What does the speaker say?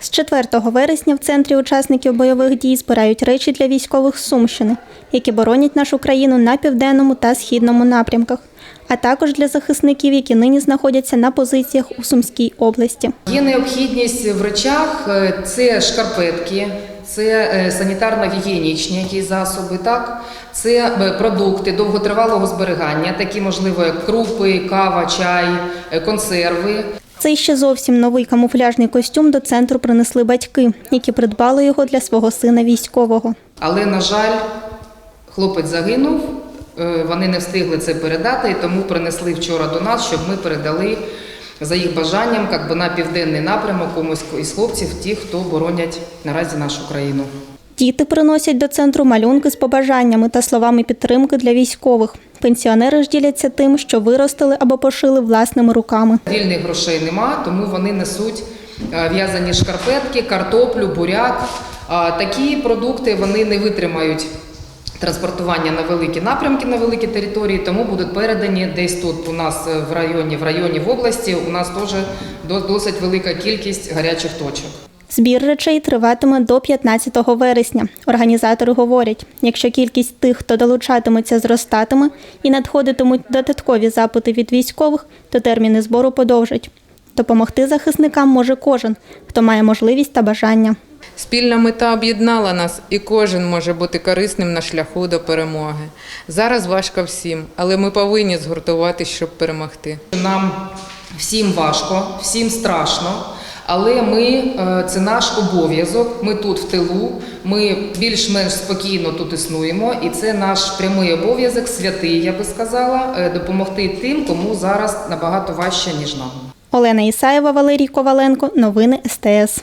З 4 вересня в центрі учасників бойових дій збирають речі для військових з Сумщини, які боронять нашу країну на південному та східному напрямках, а також для захисників, які нині знаходяться на позиціях у Сумській області. Є необхідність в речах е, це шкарпетки, це е, санітарно-гігієнічні якісь засоби, так? це е, продукти довготривалого зберігання, такі можливо, як крупи, кава, чай, консерви. Цей ще зовсім новий камуфляжний костюм до центру принесли батьки, які придбали його для свого сина військового. Але, на жаль, хлопець загинув, е, вони не встигли це передати, і тому принесли вчора до нас, щоб ми передали за їх бажанням як би, на південний напрямок комусь із хлопців, ті, хто боронять наразі нашу країну. Діти приносять до центру малюнки з побажаннями та словами підтримки для військових. Пенсіонери ж діляться тим, що виростили або пошили власними руками. Вільних грошей нема, тому вони несуть е, в'язані шкарпетки, картоплю, буряк. А Такі продукти вони не витримають транспортування на великі напрямки, на великі території, тому будуть передані десь тут у нас е, в районі, в районі в області. У нас теж досить велика кількість гарячих точок. Збір речей триватиме до 15 вересня. Організатори говорять, якщо кількість тих, хто долучатиметься, зростатиме і надходитимуть додаткові запити від військових, то терміни збору подовжать. Допомогти захисникам може кожен, хто має можливість та бажання. Спільна мета об'єднала нас, і кожен може бути корисним на шляху до перемоги. Зараз важко всім, але ми повинні згуртуватись, щоб перемогти. Нам всім важко, всім страшно. Але ми е, це наш обов'язок. Ми тут в тилу. Ми більш-менш спокійно тут існуємо, і це наш прямий обов'язок, святий, я би сказала, е, допомогти тим, кому зараз набагато важче ніж нам. Олена Ісаєва, Валерій Коваленко. Новини СТС.